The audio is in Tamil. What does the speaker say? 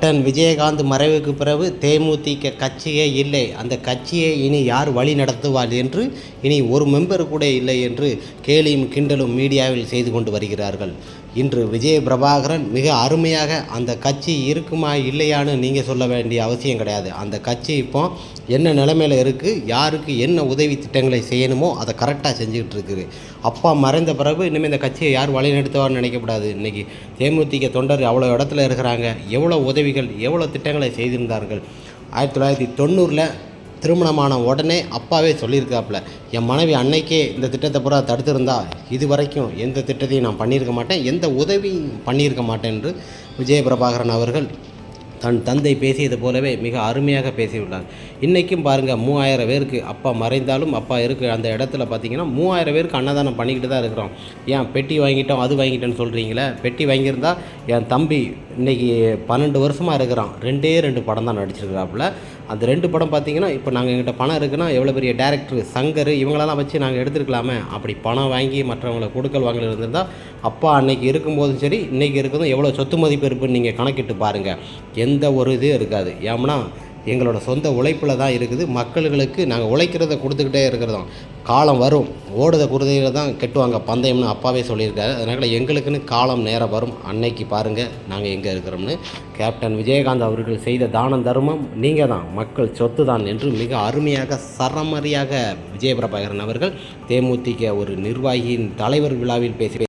கேப்டன் விஜயகாந்த் மறைவுக்கு பிறகு தேமுதிக கட்சியே இல்லை. அந்த கட்சியை இனி யார் வழி நடத்துவார் என்று இனி ஒரு மெம்பர் கூட இல்லை என்று கேலியும் கிண்டலும் மீடியாவில் செய்து கொண்டு வருகிறார்கள். இன்று விஜய பிரபாகரன் மிக அருமையாக அந்த கட்சி இருக்குமா இல்லையான்னு நீங்கள் சொல்ல வேண்டிய அவசியம் கிடையாது. அந்த கட்சி இப்போ என்ன நிலைமையில் இருக்குது யாருக்கு என்ன உதவி திட்டங்களை செய்யணுமோ அதை கரெக்டாக செஞ்சுக்கிட்டு இருக்குது. அப்பா மறைந்த பிறகு இனிமேல் இந்த கட்சியை யார் வழிநடத்துவார்னு நினைக்கக்கூடாது இன்றைக்கி தேமுதிக தொண்டர் அவ்வளோ இடத்துல இருக்கிறாங்க எவ்வளோ உதவிகள் எவ்வளோ திட்டங்களை செய்திருந்தார்கள். ஆயிரத்தி தொள்ளாயிரத்தி தொண்ணூறில் திருமணமான உடனே அப்பாவே சொல்லியிருக்காப்புல என் மனைவி அன்னைக்கே இந்த திட்டத்தை பூரா தடுத்திருந்தா இது வரைக்கும் எந்த திட்டத்தையும் நான் பண்ணியிருக்க மாட்டேன் எந்த உதவியும் பண்ணியிருக்க மாட்டேன் என்று விஜயபிரபாகரன் அவர்கள் தன் தந்தை பேசியது போலவே மிக அருமையாக பேசியுள்ளார். இன்றைக்கும் பாருங்கள் மூவாயிரம் பேருக்கு அப்பா மறைந்தாலும் அப்பா இருக்கு அந்த இடத்துல பார்த்தீங்கன்னா மூவாயிரம் பேருக்கு அன்னதானம் பண்ணிக்கிட்டு தான் இருக்கிறோம். ஏன் பெட்டி வாங்கிட்டோம் அது வாங்கிட்டோன்னு சொல்கிறீங்களே பெட்டி வாங்கியிருந்தால் என் தம்பி இன்றைக்கி பன்னெண்டு வருஷமாக இருக்கிறான். ரெண்டே ரெண்டு படம் தான் நடிச்சிருக்கிறாப்புல. அந்த ரெண்டு படம் பார்த்தீங்கன்னா இப்போ நாங்கள் எங்கிட்ட பணம் இருக்குன்னா எவ்வளோ பெரிய டேரக்டர் சங்கர் இவங்களெல்லாம் வச்சு நாங்கள் எடுத்துருக்கலாமே. அப்படி பணம் வாங்கி மற்றவங்களை கொடுக்கல் வாங்கல் இருந்திருந்தால் அப்பா அன்றைக்கி இருக்கும்போதும் சரி இன்றைக்கி இருக்கிறதும் எவ்வளோ சொத்து மதிப்பு இருக்குன்னு நீங்கள் கணக்கிட்டு பாருங்கள் எந்த ஒரு இதுவும் இருக்காது. ஏம்னா எங்களோட சொந்த உழைப்பில் தான் இருக்குது. மக்களுக்கு நாங்கள் உழைக்கிறத கொடுத்துக்கிட்டே இருக்கிறதோம். காலம் வரும். ஓடுத குருதையில் தான் கெட்டுவாங்க. பந்தயம்னு அப்பாவே சொல்லியிருக்காரு. அதனால் எங்களுக்குன்னு காலம் நேரம் வரும். அன்னைக்கு பாருங்கள் நாங்கள் எங்கே இருக்கிறோம்னு. கேப்டன் விஜயகாந்த் அவர்கள் செய்த தானம் தர்மம் நீங்கள் தான். மக்கள் சொத்து தான் என்று மிக அருமையாக சரமரியாக விஜயபிரபாகரன் அவர்கள் தேமுதிக ஒரு நிர்வாகியின் தலைவர் விழாவில் பேசி